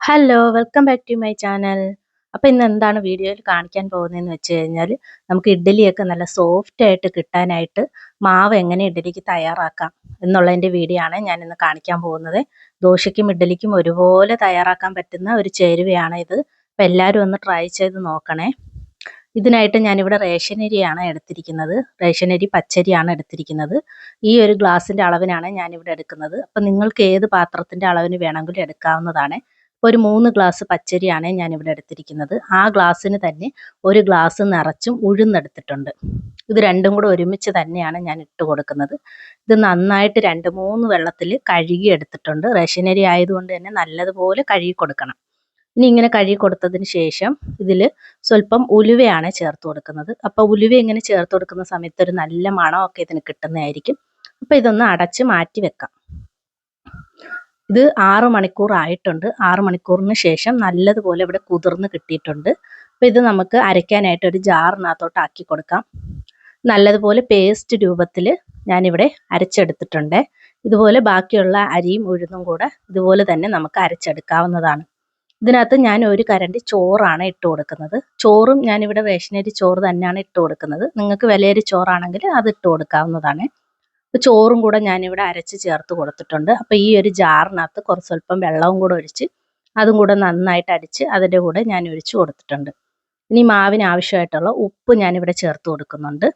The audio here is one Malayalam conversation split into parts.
Hello welcome back to my channel അപ്പോൾ ഇന്ന് എന്താണ് വീഡിയോയിൽ കാണിക്കാൻ പോകുന്നതെന്ന് വെച്ച് കഴിഞ്ഞാൽ നമുക്ക് ഇഡ്ഡലിയൊക്കെ നല്ല സോഫ്റ്റ് ആയിട്ട് കിട്ടാനായിട്ട് മാവ് എങ്ങനെ ഇഡ്ഡലിക്ക് തയ്യാറാക്കാം എന്നുള്ളതിന്റെ വീഡിയോ ആണ് ഞാൻ ഇന്ന് കാണിക്കാൻ പോകുന്നത്. ദോശയ്ക്കും ഇഡ്ഡലിക്കും ഒരുപോലെ തയ്യാറാക്കാൻ പറ്റുന്ന ഒരു ചേരുവയാണ് ഇത്. അപ്പോൾ എല്ലാവരും ഒന്ന് ട്രൈ ചെയ്ത് നോക്കണേ. ഇതിനായിട്ട് ഞാനിവിടെ റേഷൻ അരിയാണ് എടുത്തിരിക്കുന്നത്. റേഷൻ അരി പച്ചരിയാണ് എടുത്തിരിക്കുന്നത്. ഈ ഒരു ഗ്ലാസിന്റെ അളവിനാണ് ഞാനിവിടെ എടുക്കുന്നത്. അപ്പം നിങ്ങൾക്ക് ഏത് പാത്രത്തിന്റെ അളവിന് വേണമെങ്കിലും എടുക്കാവുന്നതാണ്. ഒരു മൂന്ന് ഗ്ലാസ് പച്ചരിയാണ് ഞാൻ ഇവിടെ എടുത്തിരിക്കുന്നത്. ആ ഗ്ലാസ്സിന് തന്നെ ഒരു ഗ്ലാസ് നിറച്ചും ഉഴുന്നെടുത്തിട്ടുണ്ട്. ഇത് രണ്ടും കൂടെ ഒരുമിച്ച് തന്നെയാണ് ഞാൻ ഇട്ട് കൊടുക്കുന്നത്. ഇത് നന്നായിട്ട് രണ്ട് മൂന്ന് വെള്ളത്തിൽ കഴുകി എടുത്തിട്ടുണ്ട്. റേഷനരി ആയതുകൊണ്ട് തന്നെ നല്ലതുപോലെ കഴുകി കൊടുക്കണം. ഇനി ഇങ്ങനെ കഴുകി കൊടുത്തതിന് ശേഷം ഇതിൽ സ്വല്പം ഉലുവയാണ് ചേർത്ത് കൊടുക്കുന്നത്. അപ്പോൾ ഉലുവ ഇങ്ങനെ ചേർത്ത് കൊടുക്കുന്ന സമയത്ത് ഒരു നല്ല മണമൊക്കെ ഇതിന് കിട്ടുന്നതായിരിക്കും. അപ്പോൾ ഇതൊന്ന് അടച്ച് മാറ്റി വെക്കാം. ഇത് ആറ് മണിക്കൂർ ആയിട്ടുണ്ട്. ആറ് മണിക്കൂറിന് ശേഷം നല്ലതുപോലെ ഇവിടെ കുതിർന്ന് കിട്ടിയിട്ടുണ്ട്. അപ്പോൾ ഇത് നമുക്ക് അരയ്ക്കാനായിട്ട് ഒരു ജാറിനകത്തോട്ട് ആക്കി കൊടുക്കാം. നല്ലതുപോലെ പേസ്റ്റ് രൂപത്തിൽ ഞാനിവിടെ അരച്ചെടുത്തിട്ടുണ്ട്. ഇതുപോലെ ബാക്കിയുള്ള അരിയും ഉഴുന്നും കൂടെ ഇതുപോലെ തന്നെ നമുക്ക് അരച്ചെടുക്കാവുന്നതാണ്. ഇതിനകത്ത് ഞാൻ ഒരു കരണ്ടി ചോറാണ് ഇട്ട് കൊടുക്കുന്നത്. ചോറും ഞാനിവിടെ റേഷനരി ചോറ് തന്നെയാണ് ഇട്ട് കൊടുക്കുന്നത്. നിങ്ങൾക്ക് വിലയേറി ചോറാണെങ്കിൽ അത് ഇട്ട് കൊടുക്കാവുന്നതാണ്. ചോറും കൂടെ ഞാനിവിടെ അരച്ച് ചേർത്ത് കൊടുത്തിട്ടുണ്ട്. അപ്പോൾ ഈ ഒരു ജാറിനകത്ത് കുറച്ച് സ്വല്പം വെള്ളവും കൂടെ ഒഴിച്ച് അതും കൂടെ നന്നായിട്ട് അടിച്ച് അതിന്റെ കൂടെ ഞാൻ ഒഴിച്ച് കൊടുത്തിട്ടുണ്ട്. ഇനി മാവിന് ആവശ്യമായിട്ടുള്ള ഉപ്പ് ഞാനിവിടെ ചേർത്ത് കൊടുക്കുന്നുണ്ട്.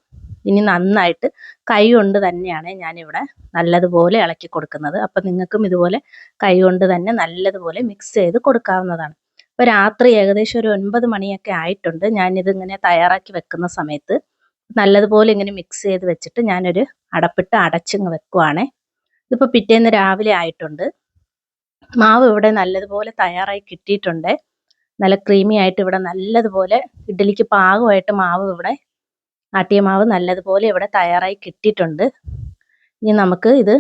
ഇനി നന്നായിട്ട് കൈ കൊണ്ട് തന്നെയാണ് ഞാനിവിടെ നല്ലതുപോലെ ഇളക്കി കൊടുക്കുന്നത്. അപ്പം നിങ്ങൾക്കും ഇതുപോലെ കൈ കൊണ്ട് തന്നെ നല്ലതുപോലെ മിക്സ് ചെയ്ത് കൊടുക്കാവുന്നതാണ്. അപ്പോൾ രാത്രി ഏകദേശം ഒരു ഒൻപത് മണിയൊക്കെ ആയിട്ടുണ്ട്. ഞാനിതിങ്ങനെ തയ്യാറാക്കി വെക്കുന്ന സമയത്ത് നല്ലതുപോലെ ഇങ്ങനെ മിക്സ് ചെയ്ത് വെച്ചിട്ട് ഞാനൊരു അടപ്പിട്ട് അടച്ചിങ്ങ് വെക്കുവാണേ. ഇതിപ്പോൾ പിറ്റേന്ന് രാവിലെ ആയിട്ടുണ്ട്. മാവ് ഇവിടെ നല്ലതുപോലെ തയ്യാറായി കിട്ടിയിട്ടുണ്ട്. നല്ല ക്രീമി ആയിട്ട് ഇവിടെ നല്ലതുപോലെ ഇഡ്ഡലിക്ക് പാകമായിട്ട് മാവ് ഇവിടെ ആട്ടിയ മാവ് നല്ലതുപോലെ ഇവിടെ തയ്യാറായി കിട്ടിയിട്ടുണ്ട്. ഇനി നമുക്ക് ഇത്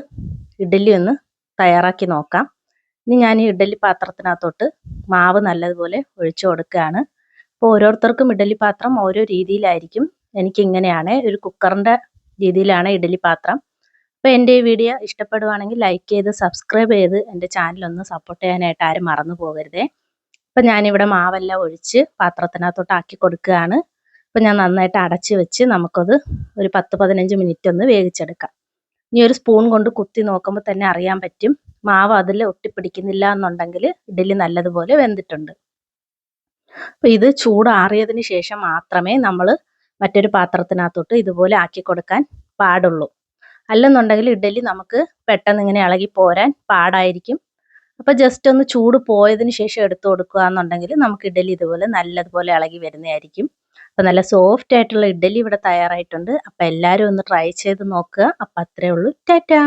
ഇഡ്ഡലി ഒന്ന് തയ്യാറാക്കി നോക്കാം. ഇനി ഞാൻ ഈ ഇഡ്ഡലി പാത്രത്തിനകത്തോട്ട് മാവ് നല്ലതുപോലെ ഒഴിച്ചു കൊടുക്കുകയാണ്. അപ്പോൾ ഓരോരുത്തർക്കും ഇഡ്ഡലി പാത്രം ഓരോ രീതിയിലായിരിക്കും. എനിക്കിങ്ങനെയാണ്. ഒരു കുക്കറിന്റെ രീതിയിലാണ് ഇഡലി പാത്രം. അപ്പോൾ എന്റെ ഈ വീഡിയോ ഇഷ്ടപ്പെടുവാണെങ്കിൽ ലൈക്ക് ചെയ്ത് സബ്സ്ക്രൈബ് ചെയ്ത് എന്റെ ചാനലൊന്ന് സപ്പോർട്ട് ചെയ്യാനായിട്ട് ആരും മറന്നു പോകരുതേ. അപ്പം ഞാനിവിടെ മാവെല്ലാം ഒഴിച്ച് പാത്രത്തിനകത്തോട്ട് ആക്കി കൊടുക്കുകയാണ്. അപ്പം ഞാൻ നന്നായിട്ട് അടച്ച് വെച്ച് നമുക്കത് ഒരു പത്ത് പതിനഞ്ച് മിനിറ്റ് ഒന്ന് വേവിച്ചെടുക്കാം. ഇനി ഒരു സ്പൂൺ കൊണ്ട് കുത്തി നോക്കുമ്പോൾ തന്നെ അറിയാൻ പറ്റും. മാവ് അതിൽ ഒട്ടിപ്പിടിക്കുന്നില്ല എന്നുണ്ടെങ്കിൽ ഇഡലി നല്ലതുപോലെ വെന്തിട്ടുണ്ട്. അപ്പം ഇത് ചൂടാറിയതിന് ശേഷം മാത്രമേ നമ്മൾ മറ്റൊരു പാത്രത്തിനകത്തോട്ട് ഇതുപോലെ ആക്കി കൊടുക്കാൻ പാടുള്ളൂ. അല്ലെന്നുണ്ടെങ്കിൽ ഇഡലി നമുക്ക് പെട്ടെന്ന് ഇങ്ങനെ ഇളകി പോരാൻ പാടായിരിക്കും. അപ്പോൾ ജസ്റ്റ് ഒന്ന് ചൂട് പോയതിന് ശേഷം എടുത്തു കൊടുക്കുക എന്നുണ്ടെങ്കിൽ നമുക്ക് ഇഡലി ഇതുപോലെ നല്ലതുപോലെ ഇളകി വരുന്നതായിരിക്കും. അപ്പോൾ നല്ല സോഫ്റ്റ് ആയിട്ടുള്ള ഇഡലി ഇവിടെ തയ്യാറായിട്ടുണ്ട്. അപ്പോൾ എല്ലാവരും ഒന്ന് ട്രൈ ചെയ്ത് നോക്കുക. അപ്പോൾ അത്രേ ഉള്ളൂ. ടാറ്റാ!